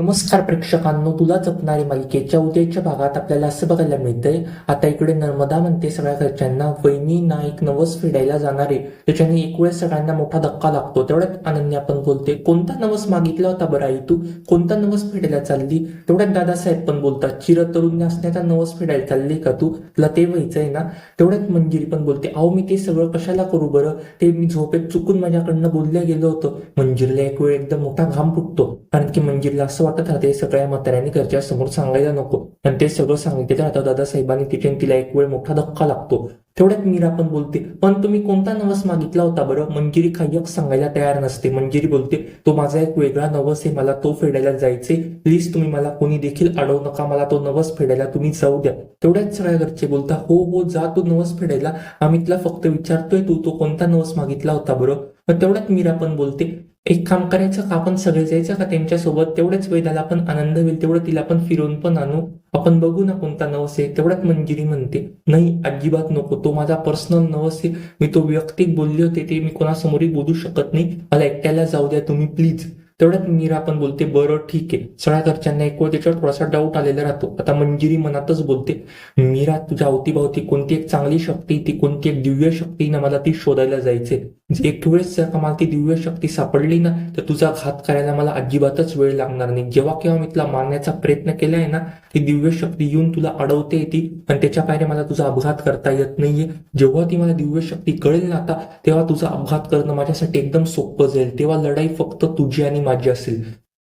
नमस्कार प्रेक्षकांनो तुला जपणारी मालिकेच्या उद्याच्या भागात आपल्याला असं बघायला मिळतंय. आता इकडे नर्मदा म्हणते सगळ्या घरच्यांना वहिनी ना एक नवस फेडायला जाणारे. त्याच्याने एक वेळेस सगळ्यांना मोठा धक्का लागतो. तेवढ्यात अनन्या पण बोलते कोणता नवस मागितला होता बरं आई तू? कोणता नवस फेडायला चालली? तेवढ्यात दादासाहेब पण बोलतात चिरतरुण असण्याचा नवस फेडायला चालली का तू? तुला ते व्हायचंय ना? तेवढ्यात मंजिरी पण बोलते अहो मी ते सगळं कशाला करू बरं? ते मी झोपेत चुकून माझ्याकडनं बोलल्या गेलो होतं. मंजिरीला एक वेळ एकदम मोठा घाम फुटतो कारण की मंजिरीला असं वाटत राहते. सगळ्या म्हाताऱ्यांनी घरच्या समोर सांगायला नको. आणि ते सगळं सांगितले राहतं दादासाहेबांनी तिथे तिला एक वेळ मोठा धक्का लागतो. तेवढ्यात मीरा पण बोलते पण तुम्ही कोणता नवस मागितला होता बरं? मंजिरी खायक सांगायला तयार नसते. मंजिरी बोलते तो माझा एक वेगळा नवस आहे मला तो फेडायला जायचे प्लीज तुम्ही मला कोणी देखील अडवू नका मला तो नवस फेडायला तुम्ही जाऊ द्या. तेवढ्याच सगळ्या घरचे बोलता हो हो जा तू नवस फेडायला. आम्ही तुला फक्त विचारतोय तू तो कोणता नवस मागितला होता बरं? मग तेवढ्यात मीरा पण बोलते एक काम करायचं का? आपण सगळे जायचं का त्यांच्यासोबत? तेवढ्याच वेळेला पण आनंद होईल तेवढं तिला पण फिरवून पण आणू. आपण बघू ना कोणता नवस आहे तेवढ्यात मंजिरी म्हणते. नाही अजिबात नको तो माझा पर्सनल नवस आहे. मी तो व्यक्तिक बोलले होते ते मी कोणासमोरही बोलू शकत नाही. मला एकट्याला जाऊ द्या तुम्ही प्लीज तेवढ्यात मीरा पण बोलते बरं ठीक आहे. सगळ्या घरच्यांना एक वेळ त्याच्यावर थोडासा डाऊट आलेला राहतो. आता मंजिरी मनातच बोलते मीरा तुझ्या अवतीभवती कोणती एक चांगली शक्ती ती कोणती एक दिव्य शक्ती ना मला ती शोधायला जायचे एक वेळेस जर का मला ती दिव्य शक्ती सापडली ना तर तुझा घात करायला मला अजिबातच वेळ लागणार नाही. जेव्हा केव्हा मी तुला मारण्याचा प्रयत्न केलाय ना ती दिव्य शक्ती येऊन तुला अडवते येते आणि त्याच्या पायरे मला तुझा अपघात करता येत नाहीये. जेव्हा ती मला दिव्य शक्ती कळेल ना आता तेव्हा तुझा अपघात करणं माझ्यासाठी एकदम सोपं जाईल. तेव्हा लढाई फक्त तुझी आणि माझी असेल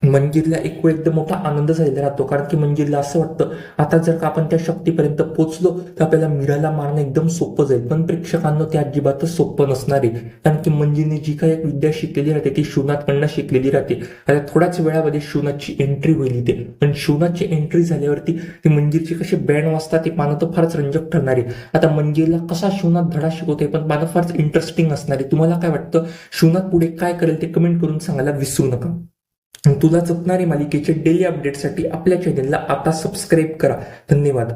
मंजिरला एक वेळ एकदम मोठा आनंद झालेला राहतो. कारण की मंजिरला असं वाटतं आता जर का आपण त्या शक्तीपर्यंत पोहोचलो तर आपल्याला मीराला मारणं एकदम सोपं जाईल. पण प्रेक्षकांना ते अजिबातच सोपं नसणार आहे. कारण की मंजिरने जी काही एक विद्या शिकलेली राहते ती शिवनाथकडनं शिकलेली राहते. आता थोड्याच वेळामध्ये शिवनाथची एंट्री होईल इथे. पण शिवनाथची एंट्री झाल्यावरती ती मंजिरची कशी बँड वाजतात ते पानं तर फारच रंजक ठरणार आहे. आता मंजिरला कसा शिवनाथ धडा शिकवते पण पानं फारच इंटरेस्टिंग असणार आहे. तुम्हाला काय वाटतं? शिवनाथ पुढे काय करेल ते कमेंट करून सांगायला विसरू नका. तुला जपणारी मालिकेचे डेली अपडेटसाठी आपल्या चॅनलला आता सबस्क्राईब करा. धन्यवाद.